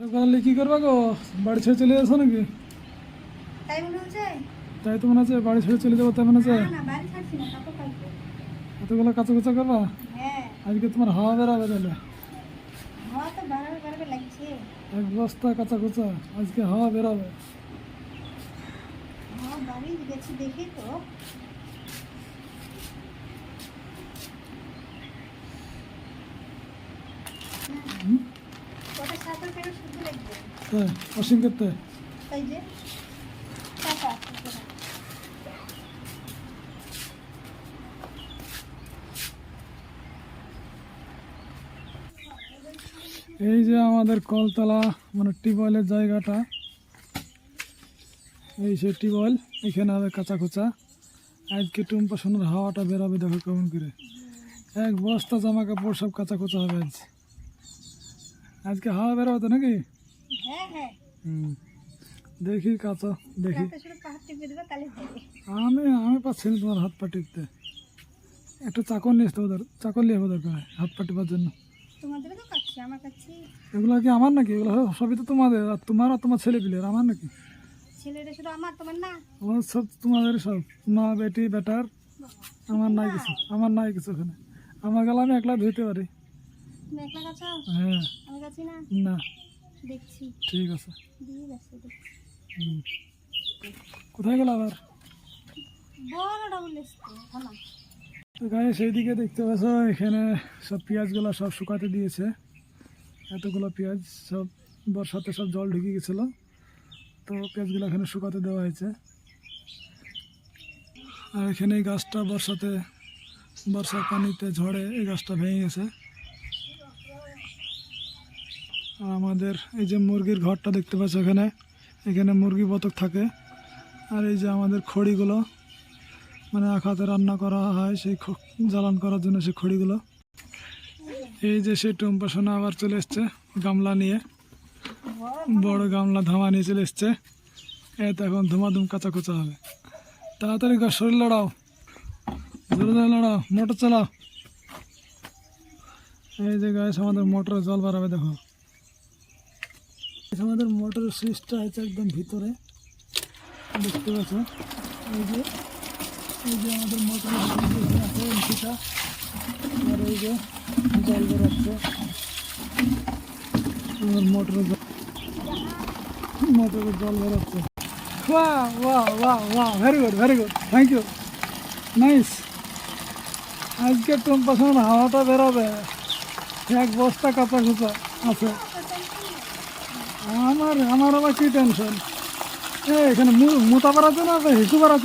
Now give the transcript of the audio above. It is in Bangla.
সকালে কি করবা গো? বাড়ি ছেড়ে চলে যাচ্ছ নাকি? তাই মনে হচ্ছে? তাই তো মনে আছে বাড়ি ছেড়ে চলে যাব তাই মনে আছে এতগুলো কাঁচা কুচা করবা? হ্যাঁ। আজকে তোমার হাওয়া তাহলে? বাড়াবে বাড়াবে লাগছে। এক বস্তা কাঁচা কুচা আজকে হাওয়া বেরাবে। বাড়ি গেছি দেখি তো। তাই অসীম করতে। তাই যে টাকা। এই যে আমাদের কলতলা মানে টিউবওয়েলের জায়গাটা। এই সে টিউবওয়েল এখানে হবে কাঁচা কুচা আজকে টুম্পা সোনার হাওয়াটা বেরোবে দেখো কেমন করে। এক বস্তা জামা কাপড় সব কাঁচা কুচা হবে আজ। আজকে হাওয়া বেরোবে তো নাকি? হ্যাঁ হ্যাঁ। হুম। দেখি কাঁচা দেখি। আমি আমি পাচ্ছি না তোমার হাত পা টিপতে। একটু চাকর নিয়ে আসতে ওদের চাকর নিয়ে হবে দরকার হাত পা টিপার জন্য। এগুলো কি আমার নাকি? এগুলো সবই তো তোমাদের আর তোমার আর তোমার ছেলে পিলের আমার নাকি? তোমার আমার সব তোমাদের সব মা বেটি বেটার আমার নাই কিছু আমার নাই কিছু ওখানে। আমার গেলে আমি একলা ধুইতে পারি। তুমি একলা কাছো হ্যাঁ। আমি না? না। দেখছি। ঠিক আছে। দিয়ে। কোথায় গেল আবার? বড়টা বলিস তো গায়ে সেই দিকে দেখতে পাচ্ছ এখানে সব পেঁয়াজগুলো সব শুকাতে দিয়েছে। এতগুলো পেঁয়াজ সব বর্ষাতে সব জল ঢুকে গেছিল। তো পেঁয়াজগুলো এখানে শুকাতে দেওয়া হয়েছে। আর এখানে এই গাছটা বর্ষাতে বর্ষার পানিতে ঝড়ে এই গাছটা ভেঙে গেছে। আর আমাদের এই যে মুরগির ঘরটা দেখতে পাচ্ছ এখানে এখানে মুরগি বতক থাকে। আর এই যে আমাদের খড়িগুলো মানে আখাতে রান্না করা হয় সেই জ্বালান করার জন্য সেই খড়িগুলো। এই যে সেই টুম্পা সোনা আবার চলে এসছে গামলা নিয়ে। বড় গামলা ধামা নিয়ে চলে এসছে। এই তো এখন ধুমাধুম কাঁচা কুচা হবে। তাড়াতাড়ি শরীর লড়াও। জোরে জোরে লড়াও, মোটর চালাও। এই যে গাছ আমাদের মোটরে জল বাড়াবে, দেখো। আমাদের মোটরের সুইচটা আছে একদম ভিতরে। দেখতে পাচ্ছ? এই যে এই যে আমাদের মোটরের সুইচ আছে, এমসিটা। আর এই যে জল বেরোচ্ছে আমার মোটরে জল মোটরে জল বেরোচ্ছে বাহ বাহ বাহ বাহ very good very good thank you nice আজকে তোমার হাওয়াটা বেরোবে। এক বস্তা কুচা আছে। আমার আমার আবার কি টেনশন এখানে মোতা পাড়াচ্ছে না হিসু পাড়াচ্ছে